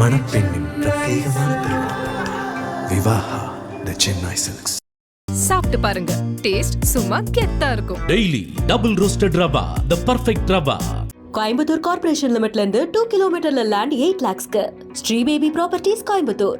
மணப்பெண்ணின் பிரத்யேகமான Vivaha the Chennai silks. சாப்பிட்டு பாருங்க. டேஸ்ட் சும்மா கெத்தா இருக்கும். Daily double roasted rava the perfect rava. Coimbatore corporation லிமிட்ல இருந்து டூ கிலோமீட்டர்ல லேண்ட் எயிட் லேக்ஸ்க்கு ஸ்ரீ பேபி ப்ராப்பர்ட்டிஸ் கோயம்புத்தூர்.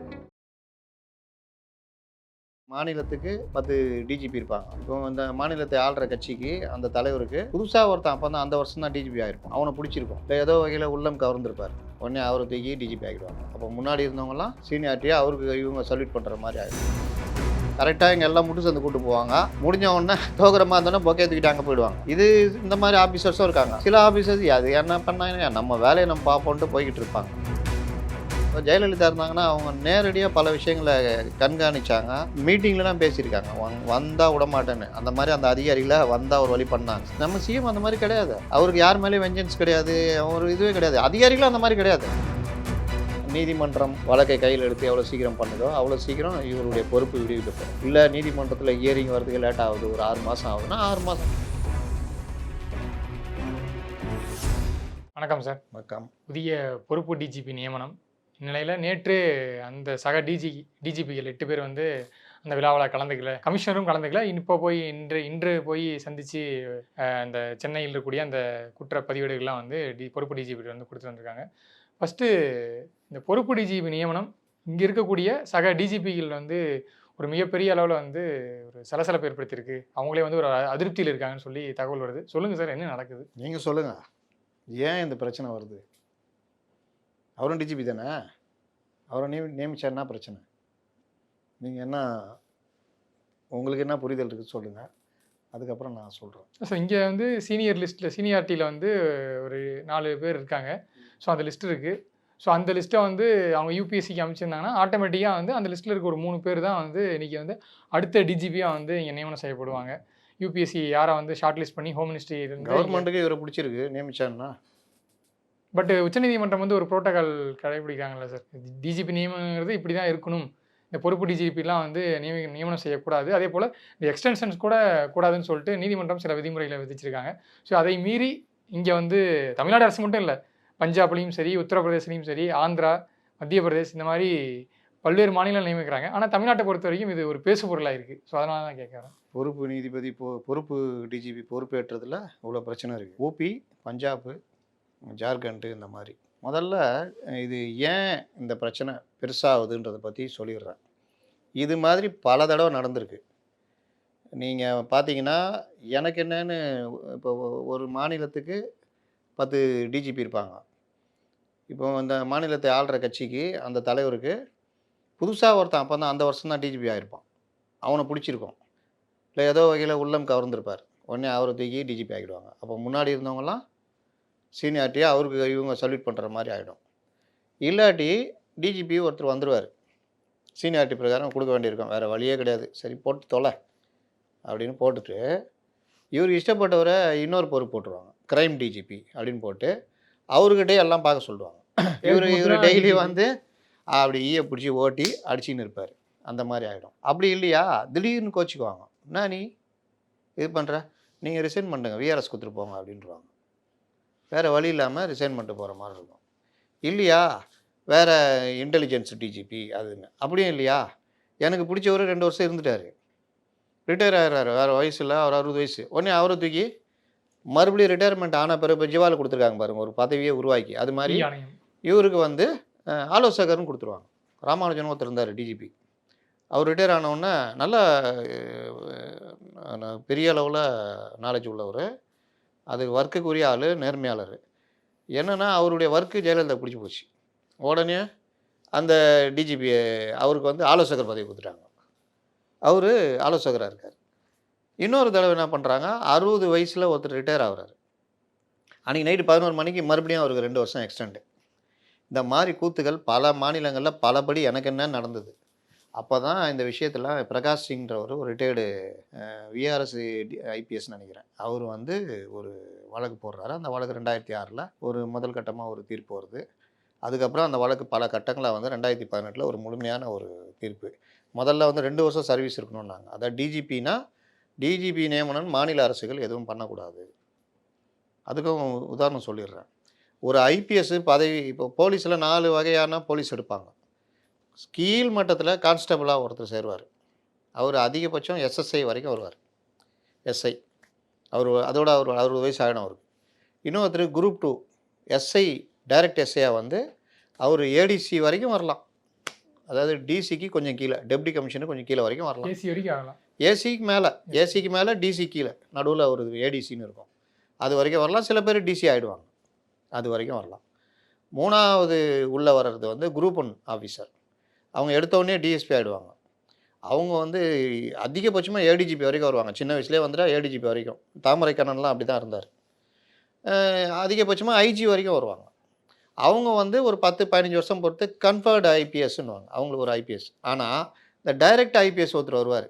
மாநிலத்துக்கு பத்து டிஜிபி இருப்பாங்க. இப்போ அந்த மாநிலத்தை ஆள்ற கட்சிக்கு அந்த தலைவருக்கு புதுசாக ஒருத்தன் அப்போ தான் அந்த வருஷம் தான் டிஜிபி ஆகிருக்கும் அவனை பிடிச்சிருக்கும். இல்லை ஏதோ வகையில் உள்ளம் கவர்ந்துருப்பார். உடனே அவரை தூக்கி டிஜிபி ஆகிடுவாங்க அப்போ முன்னாடி இருந்தவங்கலாம் சீனியாரிட்டியாக அவருக்கு இவங்க சல்யூட் பண்ணுற மாதிரி ஆகிடும் கரெக்டாக இங்கே எல்லாம் முட்டு வந்து கூட்டு போவாங்க. முடிஞ்ச உடனே தோகுறமா இருந்தோடனே பொக்கே தூக்கிட்டு அங்கே போயிடுவாங்க. இது இந்த மாதிரி ஆஃபீஸர்ஸும் இருக்காங்க. சில ஆஃபீஸர்ஸ் அது என்ன பண்ணாங்க? நம்ம வேலையை நம்ம பார்ப்போன்ட்டு போய்கிட்டு இருப்பாங்க. ஜெயலலிதா இருந்தாங்கன்னா அவங்க நேரடியாக பல விஷயங்களை கண்காணிச்சாங்க. மீட்டிங்லலாம் பேசியிருக்காங்க. வந்- வந்தா விட மாட்டேன்னு அந்த மாதிரி அந்த அதிகாரிகளை வந்தால் ஒரு வழி பண்ணாங்க. நம்ம சிஎம் அந்த மாதிரி கிடையாது. அவருக்கு யார் மேலேயும் வெஞ்சன்ஸ் கிடையாது. ஒரு இதுவே கிடையாது. அதிகாரிகளும் அந்த மாதிரி கிடையாது. நீதிமன்றம் வழக்கை கையில் எடுத்து எவ்வளோ சீக்கிரம் பண்ணுதோ அவ்வளோ சீக்கிரம் இவருடைய பொறுப்பு விடுவிக்கப்படும். இல்லை நீதிமன்றத்தில் இயரிங் வரதுக்கு லேட் ஆகுது. ஒரு ஆறு மாதம் ஆகுதுன்னா ஆறு மாதம் வணக்கம் சார். வணக்கம். புதிய பொறுப்பு டிஜிபி நியமனம். நிலையில் நேற்று அந்த சக டிஜி டிஜிபிகள் எட்டு பேர் வந்து அந்த விழாவில் கலந்துக்கல. கமிஷனரும் கலந்துக்கல. இப்போ போய் இன்று இன்று போய் சந்தித்து அந்த சென்னையில் இருக்கக்கூடிய அந்த குற்ற பதிவேடுகள்லாம் வந்து டி பொறுப்பு டிஜிபி வந்து கொடுத்துட்டு வந்திருக்காங்க. ஃபஸ்ட்டு இந்த பொறுப்பு டிஜிபி நியமனம் இங்கே இருக்கக்கூடிய சக டிஜிபிகள் வந்து ஒரு மிகப்பெரிய அளவில் வந்து ஒரு சலசலப்பு ஏற்படுத்தியிருக்கு. அவங்களே வந்து ஒரு அதிருப்தியில் இருக்காங்கன்னு சொல்லி தகவல் வருது. சொல்லுங்கள் சார் என்ன நடக்குது? நீங்கள் சொல்லுங்கள் ஏன் இந்த பிரச்சனை வருது? அவரும் டிஜிபி தானே? அவரை நியமி நியமிச்சா என்ன பிரச்சனை? நீங்கள் என்ன உங்களுக்கு என்ன புரிதல் இருக்குது சொல்லுங்கள் அதுக்கப்புறம் நான் சொல்கிறேன் ஸோ இங்கே வந்து சீனியர் லிஸ்ட்டில் சீனியாரிட்டியில் வந்து ஒரு நாலு பேர் இருக்காங்க. ஸோ அந்த லிஸ்ட் இருக்குது ஸோ அந்த லிஸ்ட்டை வந்து அவங்க யூபிஎஸ்சிக்கு அமைச்சிருந்தாங்கன்னா ஆட்டோமேட்டிக்காக வந்து அந்த லிஸ்ட்டில் இருக்க ஒரு மூணு பேர் தான் வந்து இன்றைக்கி வந்து அடுத்த டிஜிபியாக வந்து இங்கே நியமனம் செய்யப்படுவாங்க. யூபிஎஸ்சி யாரை வந்து ஷார்ட் லிஸ்ட் பண்ணி ஹோம் மினிஸ்ட்ரி கவர்மெண்ட்டுக்கு இவரை பிடிச்சிருக்கு. நியமிச்சான்னா பட் உச்சநீதிமன்றம் வந்து ஒரு புரோட்டோகால் கடைபிடிக்கிறாங்கல்ல சார் டிஜிபி நியமனங்கிறது இப்படி தான் இருக்கணும். இந்த பொறுப்பு டிஜிபிலாம் வந்து நியமி நியமனம் செய்யக்கூடாது. அதே போல் இந்த எக்ஸ்டென்ஷன்ஸ் கூட கூடாதுன்னு சொல்லிட்டு நீதிமன்றம் சில விதிமுறைகளை விதிச்சிருக்காங்க. ஸோ அதை மீறி இங்கே வந்து தமிழ்நாடு அரசு மட்டும் இல்லை பஞ்சாப்லேயும் சரி உத்தரப்பிரதேசிலையும் சரி ஆந்திரா மத்திய பிரதேஷ் இந்த மாதிரி பல்வேறு மாநிலம் நியமிக்கிறாங்க. ஆனால் தமிழ்நாட்டை பொறுத்த வரைக்கும் இது ஒரு பேசு பொருளாக இருக்குது ஸோ அதனால தான் கேட்குறேன் பொறுப்பு நீதிபதி பொ பொறுப்பு டிஜிபி பொறுப்பேற்றதில் இவ்வளோ பிரச்சனை இருக்குது ஊபி பஞ்சாப் ஜார்க்கண்டு இந்த மாதிரி. முதல்ல இது ஏன் இந்த பிரச்சனை பெருசாகுதுன்றதை பற்றி சொல்லிடுறேன். இது மாதிரி பல தடவை நடந்திருக்கு. நீங்கள் பார்த்தீங்கன்னா எனக்கு என்னன்னு இப்போ ஒரு மாநிலத்துக்கு பத்து டிஜிபி இருப்பாங்க. இப்போ அந்த மாநிலத்தை ஆள்ற கட்சிக்கு அந்த தலைவருக்கு புதுசாக ஒருத்தன் அப்போ தான் அந்த வருஷம் தான் டிஜிபி ஆகிருப்பான் அவனை பிடிச்சிருக்கும். இல்லை ஏதோ வகையில் உள்ளம் கவர்ந்துருப்பார். உடனே அவரை தூக்கி டிஜிபி ஆகிடுவாங்க அப்போ முன்னாடி இருந்தவங்கலாம் சீனியாரிட்டியாக அவருக்கு இவங்க சல்யூட் பண்ணுற மாதிரி ஆகிடும் இல்லாட்டி டிஜிபி ஒருத்தர் வந்துடுவார் சீனியாரிட்டி பிரகாரம் கொடுக்க வேண்டியிருக்கும். வேறு வழியே கிடையாது. சரி போட்டு தொலை அப்படின்னு போட்டுட்டு இவர் இஷ்டப்பட்டவரை இன்னொரு பொறுப்பு போட்டுருவாங்க. க்ரைம் டிஜிபி அப்படின்னு போட்டு அவர்கிட்டே எல்லாம் பார்க்க சொல்லுவாங்க. இவர் இவர் டெய்லி வந்து அப்படி ஈய பிடிச்சி ஓட்டி அடிச்சின்னு இருப்பார். அந்த மாதிரி ஆகிடும் அப்படி இல்லையா? திடீர்னு கோச்சிக்குவாங்க. என்ன நீ இது பண்ணுற நீங்கள் ரிசைன் பண்ணுங்க விஆர்எஸ் கொடுத்துட்டு போங்க அப்படின்றாங்க. வேறு வழி இல்லாமல் ரிசைன் பண்ணிட்டு போகிற மாதிரி இருக்கும். இல்லையா? வேறு இன்டெலிஜென்ஸ் டிஜிபி அதுன்னு. அப்படியும் இல்லையா? எனக்கு பிடிச்சவர் ரெண்டு வருஷம் இருந்துட்டார். ரிட்டையர் ஆகிறாரு வேறு வயசு இல்லை. அவர் அறுபது வயசு. உடனே அவரை தூக்கி மறுபடியும் ரிட்டையர்மெண்ட் ஆன பிறகு இப்போ ஜிவால் கொடுத்துருக்காங்க பாருங்க. ஒரு பதவியை உருவாக்கி. அது மாதிரி இவருக்கு வந்து ஆலோசகர்னு கொடுத்துருவாங்க. ராமானுஜன் ஒருத்தர் இருந்தார் டிஜிபி அவர் ரிட்டையர் ஆனவுடனே நல்ல பெரிய அளவில் நாலேஜ் உள்ளவர். அது ஒர்க்குக்குரிய ஆள் நேர்மையாளர். என்னென்னா அவருடைய ஒர்க்கு ஜெயலலிதா பிடிச்சி போச்சு. உடனே அந்த டிஜிபி அவருக்கு வந்து ஆலோசகர் பதவி கொடுத்துட்டாங்க. அவர் ஆலோசகராக இருக்கார். இன்னொரு தடவை என்ன பண்ணுறாங்க அறுபது வயசில் ஒருத்தர் ரிட்டையர் ஆகுறாரு. அன்றைக்கி நைட்டு பதினோரு மணிக்கு மறுபடியும் அவருக்கு ரெண்டு வருஷம் எக்ஸ்டெண்டு இந்த மாதிரி கூத்துகள் பல மாநிலங்களில் பலபடி எனக்கு என்ன நடந்தது? அப்போ தான் இந்த விஷயத்தில் பிரகாஷ் சிங்ன்றவர் ஒரு ரிட்டையர்டு விஆர்எஸ் ஐபிஎஸ் நினைக்கிறேன். அவர் வந்து ஒரு வழக்கு போடுறாரு. அந்த வழக்கு ரெண்டாயிரத்தி ஆறில் ஒரு முதல் கட்டமாக ஒரு தீர்ப்பு வருது. அதுக்கப்புறம் அந்த வழக்கு பல கட்டங்களாக வந்து ரெண்டாயிரத்தி பதினெட்டில் ஒரு முழுமையான ஒரு தீர்ப்பு. முதல்ல வந்து ரெண்டு வருஷம் சர்வீஸ் இருக்கணும்னாங்க. அதான் டிஜிபினா டிஜிபி நியமனம் மாநில அரசுகள் எதுவும் பண்ணக்கூடாது. அதுக்கும் உதாரணம் சொல்லிடுறேன். ஒரு ஐபிஎஸ் பதவி இப்போ போலீஸில் நாலு வகையான போலீஸ் எடுப்பாங்க. கீழ் மட்டத்தில் கான்ஸ்டபிளாக ஒருத்தர் சேருவார். அவர் அதிகபட்சம் எஸ்எஸ்ஐ வரைக்கும் வருவார். எஸ்ஐ அவர் அதோட அவர் அறுபது வயசு ஆகிடும் அவருக்கு. இன்னொருத்தர் குரூப் டூ எஸ்ஐ டைரக்ட் எஸ்ஐயாக வந்து அவர் ஏடிசி வரைக்கும் வரலாம். அதாவது டிசிக்கு கொஞ்சம் கீழே டெப்டி கமிஷனுக்கு கொஞ்சம் கீழே வரைக்கும் வரலாம். ஏசி வரைக்கும் ஆகலாம் ஏசிக்கு மேலே ஏசிக்கு மேலே டிசி கீழே. நடுவில் ஒரு ஏடிசின்னு இருக்கும். அது வரைக்கும் வரலாம். சில பேர் டிசி ஆகிடுவாங்க அது வரைக்கும் வரலாம். மூணாவது உள்ளே வர்றது வந்து குரூப் ஒன் ஆஃபீஸர் அவங்க எடுத்தோடனே டிஎஸ்பி ஆகிடுவாங்க அவங்க வந்து அதிகபட்சமாக ஏடிஜிபி வரைக்கும் வருவாங்க. சின்ன வயசுலேயே வந்துட்டா ஏடிஜிபி வரைக்கும். தாமரை கண்ணன்லாம் அப்படி தான் இருந்தார் அதிகபட்சமாக ஐஜி வரைக்கும் வருவாங்க. அவங்க வந்து ஒரு பத்து பதினஞ்சு வருஷம் பொறுத்து கன்ஃபர்டு ஐபிஎஸ்ன்னுவாங்க அவங்களுக்கு ஒரு ஐபிஎஸ் ஆனால் இந்த டைரக்ட் ஐபிஎஸ் ஒருத்தர் வருவார்.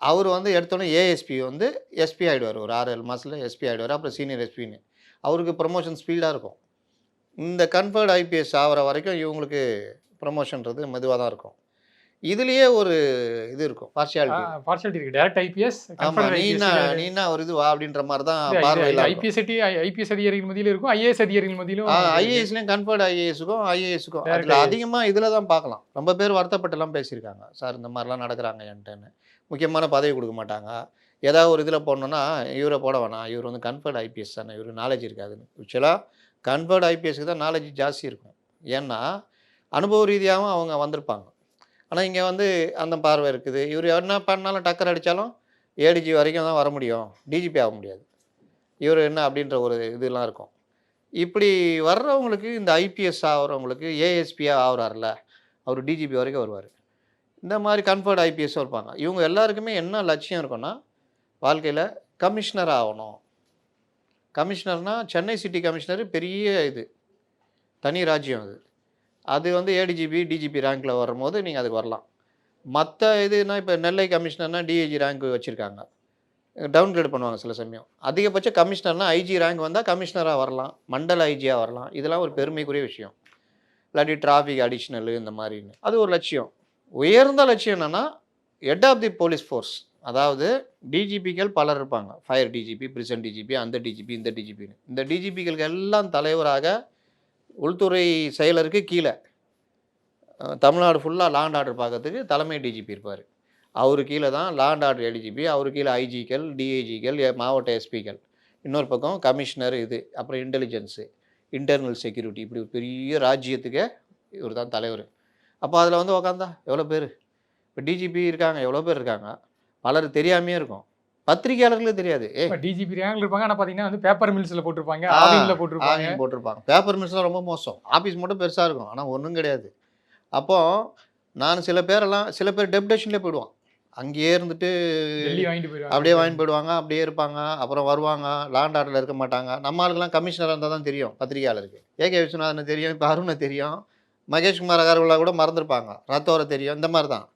அவர் வந்து எடுத்தோன்னே ஏஎஸ்பி வந்து எஸ்பி ஆகிடுவார் ஒரு ஆறு ஏழு மாதத்தில் எஸ்பி ஆகிடுவார் அப்புறம் சீனியர் எஸ்பின்னு அவருக்கு ப்ரொமோஷன் ஸ்பீடாக இருக்கும். இந்த கன்ஃபர்டு ஐபிஎஸ் ஆகிற வரைக்கும் இவங்களுக்கு ப்ரமோஷன்றது மெதுவாக தான் இருக்கும். இதுலேயே ஒரு இது இருக்கும் பார்ஷியாலிட்டி பார்ஷாலிட்டி இருக்கு. டேரக்ட் ஐபிஎஸ் ஆமாம் நீனா நீனா ஒரு இதுவா அப்படின்ற மாதிரி தான் பார்வையில் ஐபிஎஸ் ஐபிஎஸ் அதிகாரிகள் மத்தியிலும் இருக்கும் ஐஏஎஸ் அதிகாரிகள் மத்தியிலும் ஐஏஎஸ்லேயும் கன்ஃபர்டு ஐஏஎஸ்க்கும் ஐஏஎஸ்க்கும் அதில் IAS. அதிகமாக இதில் தான் பார்க்கலாம். ரொம்ப பேர் வருத்தப்பட்டுலாம் பேசியிருக்காங்க. சார் இந்த மாதிரிலாம் நடக்கிறாங்க என்கிட்டன்னு. முக்கியமான பதவி கொடுக்க மாட்டாங்க. ஏதாவது ஒரு இதில் போடணுன்னா இவரை போட வேணாம். இவர் வந்து கன்ஃபர்டு ஐபிஎஸ் தானே. இவர் நாலேஜ் இருக்காதுன்னு. ஆக்சுவலாக கன்ஃபர்டு ஐபிஎஸ்க்கு தான் நாலேஜ் ஜாஸ்தி இருக்கும். ஏன்னா அனுபவ ரீதியாகவும் அவங்க வந்திருப்பாங்க. ஆனால் இங்கே வந்து அந்த பார்வை இருக்குது. இவர் என்ன பண்ணாலும் டக்கர் அடித்தாலும் ஏடிஜி வரைக்கும் தான் வர முடியும். டிஜிபி ஆக முடியாது. இவர் என்ன அப்படின்ற ஒரு இதெல்லாம் இருக்கும். இப்படி வர்றவங்களுக்கு இந்த ஐபிஎஸ் ஆகிறவங்களுக்கு ஏஎஸ்பியாக ஆகுறாருல அவர் டிஜிபி வரைக்கும் வருவார். இந்த மாதிரி கன்ஃபர்ட் ஐபிஎஸ்ஸும் இருப்பாங்க. இவங்க எல்லாருக்குமே என்ன லட்சியம் இருக்குன்னா வாழ்க்கையில் கமிஷனர் ஆகணும். கமிஷனர்னால் சென்னை சிட்டி கமிஷனர் பெரிய இது. தனி ராஜ்யம் அது. அது வந்து ஏடிஜிபி டிஜிபி ரேங்க்கில் வரும்போது நீங்கள் அதுக்கு வரலாம். மற்ற இதுனா இப்போ நெல்லை கமிஷனர்னா டிஐஜி ரேங்க் வச்சுருக்காங்க. டவுன்கிரேட் பண்ணுவாங்க சில சமயம். அதிகபட்ச கமிஷனர்னால் ஐஜி ரேங்க் வந்தால் கமிஷனராக வரலாம். மண்டல ஐஜியாக வரலாம். இதெல்லாம் ஒரு பெருமைக்குரிய விஷயம். இல்லாட்டி டிராஃபிக் அடிஷ்னலு இந்த மாதிரின்னு. அது ஒரு லட்சியம். உயர்ந்த லட்சியம் என்னென்னா head of the police force அதாவது டிஜிபிகள் பலர் இருப்பாங்க. ஃபயர் டிஜிபி பிரிசன் டிஜிபி அந்த டிஜிபி இந்த டிஜிபின்னு இந்த டிஜிபிகளுக்கு எல்லாம் தலைவராக உள்துறை செயலருக்கு கீழே. தமிழ்நாடு ஃபுல்லாக லாண்ட் ஆர்டர் பார்க்கறதுக்கு தலைமை டிஜிபி இருப்பார். அவரு கீழே தான் லாண்ட் ஆர்டர் ஏடிஜிபி அவர் கீழே ஐஜிக்கள் டிஐஜிக்கள் மாவட்ட எஸ்பிக்கள் இன்னொரு பக்கம் கமிஷனர் இது அப்புறம் இன்டெலிஜென்ஸு இன்டர்னல் செக்யூரிட்டி இப்படி ஒரு பெரிய ராஜ்யத்துக்கு இவர் தான் தலைவர். அப்போ அதில் வந்து உக்காந்தா எவ்வளோ பேர்? இப்போ டிஜிபி இருக்காங்க எவ்வளோ பேர் இருக்காங்க? பலர் தெரியாமையே இருக்கும். பத்திரிகையாளர்களே தெரியாது. ஏ. டிஜிபி ரேங்க்ல இருப்பாங்க. ஆனா பாத்தீங்கன்னா வந்து பேப்பர் மில்ஸ்ல போட்டிருப்பாங்க. ஆ, ஆவின்ல போட்டிருப்பாங்க. போட்டிருப்பாங்க. பேப்பர் மில்ஸ்லாம் ரொம்ப மோசம். ஆஃபீஸ் மட்டும் பெருசாக இருக்கும். ஆனால் ஒன்றும் கிடையாது. அப்போ நான் சில பேரெல்லாம் சில பேர் டெப்டேஷன்லேயே போயிடுவான் அங்கேயே இருந்துட்டு அப்படியே வாங்கிட்டு போயிடுவாங்க. அப்படியே இருப்பாங்க. அப்புறம் வருவாங்க. லாண்ட் ஆர்டரில் இருக்க மாட்டாங்க. நம்ம ஆளுக்கெல்லாம் கமிஷனராக இருந்தால் தான் தெரியும் பத்திரிகையாளருக்கு. ஏகே விஸ்வநாதனை தெரியும். இப்போ அருணை தெரியும். மகேஷ்குமார் அகர்வாலா கூட மறந்துருப்பாங்க. ரத்தோரை தெரியும். இந்த மாதிரி தான்